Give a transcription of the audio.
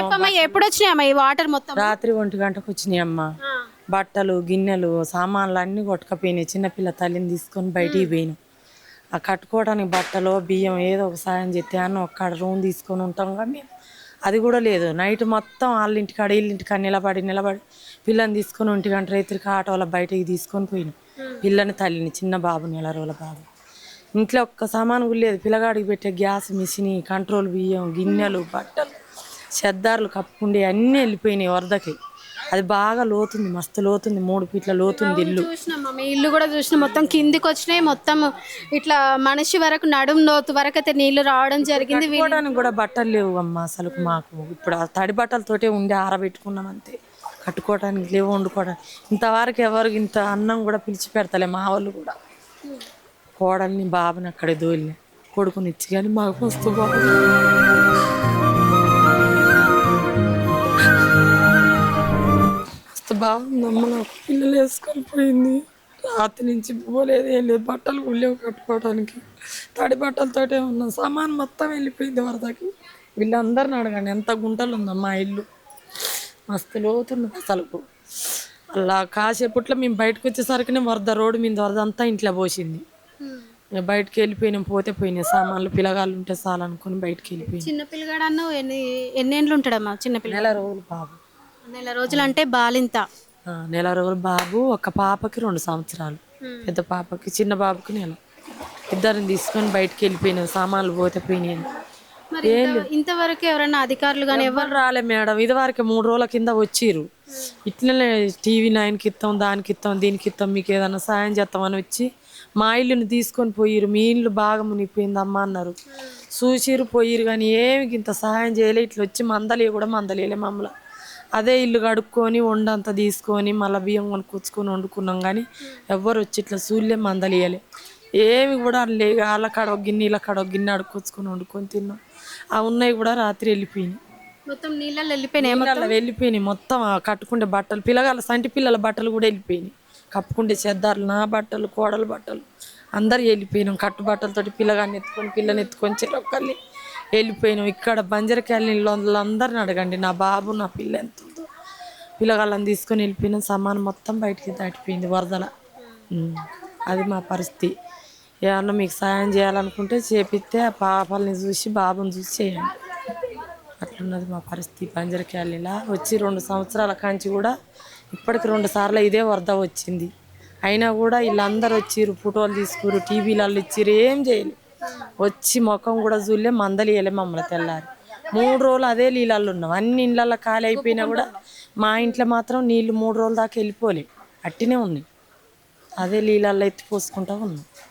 చెప్పమ్మా ఎప్పుడు వచ్చినాయమ్మా ఈ వాటర్ మొత్తం? రాత్రి ఒంటి గంటకు వచ్చినాయి అమ్మ బట్టలు గిన్నెలు సామాన్లు అన్నీ కొట్టుకపోయినాయి. చిన్నపిల్ల తల్లిని తీసుకొని బయటికి పోయినాం. ఆ కట్టుకోవడానికి బట్టలు బియ్యం ఏదో ఒక సాయం చేస్తే అన్న ఒక్కడ రూమ్ తీసుకొని ఉంటాం కానీ మేము. అది కూడా లేదు. నైట్ మొత్తం వాళ్ళ ఇంటికాడ వీళ్ళ ఇంటికాడ నిలబడి నిలబడి పిల్లని తీసుకొని ఒంటి గంట రైతులకి ఆటోల బయటికి తీసుకొని పోయినాం. పిల్లని తల్లిని చిన్న బాబు నెల రోజుల బాబు. ఇంట్లో ఒక్క సామాను కూడా లేదు. పిల్లగాడికి పెట్టే గ్యాస్ మిషన్ కంట్రోల్ బియ్యం గిన్నెలు బట్టలు. చెద్దార్లు కప్పుకుండే అన్నీ వెళ్ళిపోయినాయి వరదకి. అది బాగా లోతుంది మస్తు లోతుంది మూడు ఫీట్ల లోతుంది ఇల్లు. చూసినామ్మా మీ ఇల్లు కూడా చూసిన మొత్తం కిందికి వచ్చినాయి మొత్తం ఇట్లా మనిషి వరకు నడుం లోతు వరకు అయితే నీళ్ళు రావడం జరిగింది వీ- కట్టుకోవడానికి కూడా బట్టలు లేవు అమ్మ అసలు మాకు. ఇప్పుడు ఆ తడి బట్టలతోటే ఉండి ఆరబెట్టుకున్నాం అంతే. కట్టుకోవడానికి లేవు వండుకోవడానికి. ఇంతవరకు ఎవరికి ఇంత అన్నం కూడా పిలిచి పెడతలే మా వాళ్ళు కూడా. కోడల్ని బాబుని అక్కడే దోలిన కొడుకుని ఇచ్చి కానీ మాకు మస్తు బాగుంది వేసుకొని పోయింది రాత్రి నుంచి పోలేదు ఏం లేదు. బట్టలు కూడా లేవు కట్టుకోవడానికి. తడి బట్టలతోటే ఉన్నాం. సామాన్ మొత్తం వెళ్ళిపోయింది వరదకి. వీళ్ళందరిని అడగండి ఎంత గుంటలు ఉందమ్మా ఇల్లు. మస్తు లోతున్నది అసలుకు అలా కాసేపట్లో మేము బయటకు వచ్చేసరికి వరద రోడ్డు మీద వరద అంతా ఇంట్లో పోసింది. బయటకు వెళ్ళిపోయినాం పోతే పోయినాయి. సామాన్లు పిల్లగాళ్ళు ఉంటే చాలు అనుకుని బయటకు వెళ్ళిపోయినాం. చిన్న పిల్లగాడన్న ఎన్ని ఎన్నేళ్ళు ఉంటాడమ్మా చిన్న పిల్ల నెల రోజులు బాబు. నెల రోజులు అంటే బాలింత. నెల రోజులు బాబు ఒక పాపకి రెండు సంవత్సరాలు. పెద్ద పాపకి చిన్న బాబుకి నెల. ఇద్దరిని తీసుకొని బయటకు వెళ్ళిపోయినాం సామాన్లు పోతే ఇంత- ఇంతవరకు ఎవరైనా అధికారులు కానీ ఎవరు రాలే మేడం. ఇదివరకు మూడు రోజుల కింద వచ్చిర్రు. ఇట్లనే టీవీ నైన్కి ఇస్తాం దానికి ఇస్తాం దీనికి ఇస్తాం మీకు ఏదైనా సాయం చేస్తామని వచ్చి మా ఇల్లుని తీసుకొని పోయిరు మీ ఇల్లు బాగా మునిగిపోయిందమ్మా అన్నారు. చూసిరు పోయిరు కానీ ఏమి ఇంత సహాయం చేయలే. ఇట్లా వచ్చి మందలే కూడా మందలేలే మమ్మల్ని. అదే ఇల్లు కడుక్కొని వండంతా తీసుకొని మళ్ళీ బియ్యం కొనుక్కొచ్చుకొని వండుకున్నాం కానీ ఎవ్వరు వచ్చి ఇట్లా సూళ్ళే మందలియలే ఏమి కూడా లే వాళ్ళ కాడ ఒక గిన్నె ఇలా కాడ ఒక గిన్నె అడుక్కొచ్చుకొని వండుకొని తిన్నాం. ఆ ఉన్నాయి కూడా రాత్రి వెళ్ళిపోయినాయి. మొత్తం నీళ్ళల్లో వెళ్ళిపోయినాయి వెళ్ళిపోయినాయి మొత్తం కట్టుకుండే బట్టలు పిల్లగాళ్ళ సంటి పిల్లల బట్టలు కూడా వెళ్ళిపోయినాయి. కప్పుకుండే చెద్దార్లు నా బట్టలు కోడల బట్టలు అందరు వెళ్ళిపోయినాం. కట్టు బట్టలతోటి పిల్లగాన్ని ఎత్తుకొని పిల్లని ఎత్తుకొని చెరొక్కల్ని వెళ్ళిపోయినాం. ఇక్కడ బంజరకాయలు అందరిని అడగండి. నా బాబు నా పిల్ల ఎంత ఉందో. పిల్లగాళ్ళని తీసుకొని వెళ్ళిపోయినాం. సమానం మొత్తం బయటికి దాటిపోయింది వరదల. అది మా పరిస్థితి. ఏమన్నా మీకు సాయం చేయాలనుకుంటే చేపిస్తే ఆ పాపల్ని చూసి బాబుని చూసి చేయండి. అట్లున్నది మా పరిస్థితి. పంజరకాయలా వచ్చి రెండు సంవత్సరాల కాంచి కూడా ఇప్పటికి రెండు సార్లు ఇదే వరద వచ్చింది. అయినా కూడా వీళ్ళందరూ వచ్చిర్రు ఫోటోలు తీసుకురు టీవీలలో ఇచ్చిర్రు ఏం చేయలేదు వచ్చి ముఖం కూడా చూడలే మందలు ఇవ్వలే మమ్మల్ని తెల్లారి. మూడు రోజులు అదే నీళ్ళల్లో ఉన్నాం. అన్ని ఇళ్ళల్లో ఖాళీ అయిపోయినా కూడా మా ఇంట్లో మాత్రం నీళ్ళు మూడు రోజుల దాకా వెళ్ళిపోలే. అట్టినే ఉన్నాయి అదే నీళ్ళల్లో ఎత్తి పోసుకుంటా ఉన్నాం.